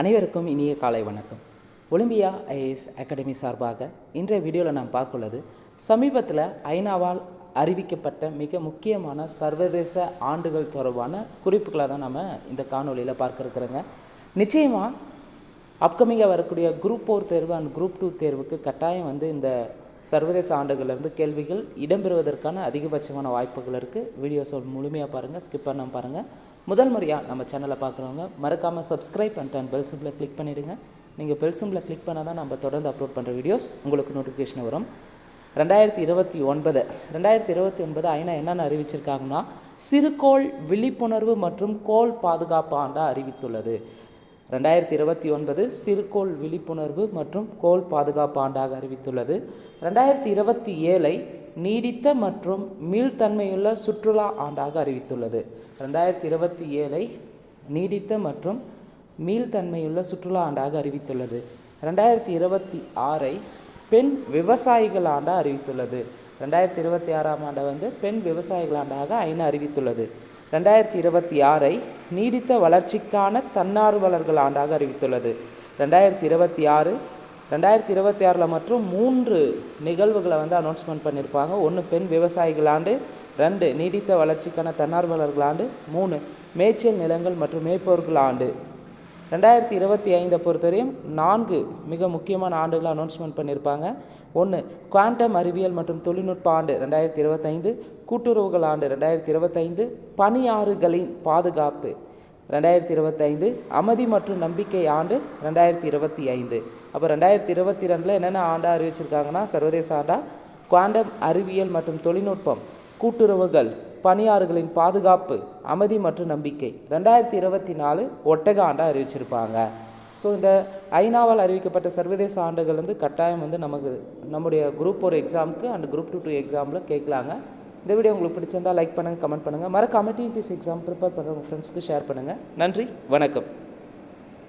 அனைவருக்கும் இனிய காலை வணக்கம். ஒலிம்பியா ஐஏஎஸ் அகாடமி சார்பாக இன்றைய வீடியோவில் நாம் பார்க்குள்ளது சமீபத்தில் ஐநாவால் அறிவிக்கப்பட்ட மிக முக்கியமான சர்வதேச ஆண்டுகள் தொடர்பான குறிப்புகளை தான் நம்ம இந்த காணொலியில் பார்க்க இருக்கிறோங்க. நிச்சயமாக அப்கமிங்காக வரக்கூடிய குரூப் ஃபோர் தேர்வு அண்ட் குரூப் டூ தேர்வுக்கு கட்டாயம் வந்து இந்த சர்வதேச ஆண்டுகளிலிருந்து கேள்விகள் இடம்பெறுவதற்கான அதிகபட்சமான வாய்ப்புகள் இருக்குது வீடியோஸ் முழுமையாக பாருங்கள் ஸ்கிப் பண்ணாமல் பாருங்கள் முதல் முறையாக நம்ம சேனலை பார்க்குறவங்க மறக்காமல் சப்ஸ்கிரைப் பண்ணிட்டு அண்ட் பெல் சிம்பிளை கிளிக் பண்ணிவிடுங்க நீங்கள் பெல் சிம்பிளை கிளிக் பண்ணால் தான் நம்ம தொடர்ந்து அப்லோட் பண்ணுற வீடியோஸ் உங்களுக்கு நோட்டிஃபிகேஷன் வரும். ரெண்டாயிரத்தி இருபத்தி ஒன்பது ரெண்டாயிரத்தி இருபத்தி ஒன்பது ஐநா என்னென்ன அறிவிச்சிருக்காங்கன்னா சிறுகோள் விழிப்புணர்வு மற்றும் கோள் பாதுகாப்பு ஆண்டாக அறிவித்துள்ளது. ரெண்டாயிரத்தி இருபத்தி ஒன்பது சிறுகோள் விழிப்புணர்வு மற்றும் கோள் பாதுகாப்பு ஆண்டாக அறிவித்துள்ளது. ரெண்டாயிரத்தி இருபத்தி ஏழை நீடித்த மற்றும் மீள்தன்மையுள்ள சுற்றுலா ஆண்டாக அறிவித்துள்ளது. ரெண்டாயிரத்தி இருபத்தி ஏழை நீடித்த மற்றும் மீள்தன்மையுள்ள சுற்றுலா ஆண்டாக அறிவித்துள்ளது. ரெண்டாயிரத்தி இருபத்தி ஆறை பெண் விவசாயிகள் ஆண்டாக அறிவித்துள்ளது. ரெண்டாயிரத்தி இருபத்தி ஆறாம் ஆண்டை வந்து பெண் விவசாயிகள் ஆண்டாக ஐநா அறிவித்துள்ளது. ரெண்டாயிரத்தி இருபத்தி ஆறை நீடித்த வளர்ச்சிக்கான தன்னார்வலர்கள் ஆண்டாக அறிவித்துள்ளது. ரெண்டாயிரத்தி இருபத்தி ஆறு ரெண்டாயிரத்தி இருபத்தி ஆறில் மற்றும் மூன்று நிகழ்வுகளை வந்து அனௌன்ஸ்மெண்ட் பண்ணியிருப்பாங்க. ஒன்று பெண் விவசாயிகள் ஆண்டு ரெண்டு நீடித்த வளர்ச்சிக்கான தன்னார்வலர்கள் ஆண்டு மூணு மேய்ச்சல் நிலங்கள் மற்றும் மேய்ப்பவர்கள் ஆண்டு. ரெண்டாயிரத்தி இருபத்தி ஐந்தை பொறுத்தவரையும் நான்கு மிக முக்கியமான ஆண்டுகளை அனௌன்ஸ்மெண்ட் பண்ணியிருப்பாங்க. ஒன்று குவாண்டம் அறிவியல் மற்றும் தொழில்நுட்ப ஆண்டு ரெண்டாயிரத்தி இருபத்தைந்து கூட்டுறவுகள் ஆண்டு ரெண்டாயிரத்தி இருபத்தைந்து பணியாறுகளின் பாதுகாப்பு ரெண்டாயிரத்தி இருபத்தைந்து அமைதி மற்றும் நம்பிக்கை ஆண்டு ரெண்டாயிரத்தி இருபத்தி ஐந்து. அப்போ ரெண்டாயிரத்தி இருபத்தி ரெண்டில் என்னென்ன ஆண்டாக அறிவிச்சிருக்காங்கன்னா சர்வதேச ஆண்டாக குவாண்டம் அறிவியல் மற்றும் தொழில்நுட்பம் கூட்டுறவுகள் பணியாறுகளின் பாதுகாப்பு அமைதி மற்றும் நம்பிக்கை ரெண்டாயிரத்தி இருபத்தி நாலு ஒட்டக ஆண்டாக அறிவிச்சிருப்பாங்க. ஸோ இந்த ஐநாவால் அறிவிக்கப்பட்ட சர்வதேச ஆண்டுகள் வந்து கட்டாயம் வந்து நமக்கு நம்முடைய குரூப் ஒரு எக்ஸாமுக்கு அண்ட் குரூப் டூ டூ எக்ஸாமில் கேட்கலாங்க. இந்த வீடியோ உங்களுக்கு பிடிச்சிருந்தால் லைக் பண்ணுங்கள் கமெண்ட் பண்ணுங்கள் மறக்காமல் டிஎன்பிஎஸ் எக்ஸாம் ப்ரிப்பேர் பண்ணுற உங்கள் ஃப்ரெண்ட்ஸ்க்கு ஷேர் பண்ணுங்கள் நன்றி வணக்கம்.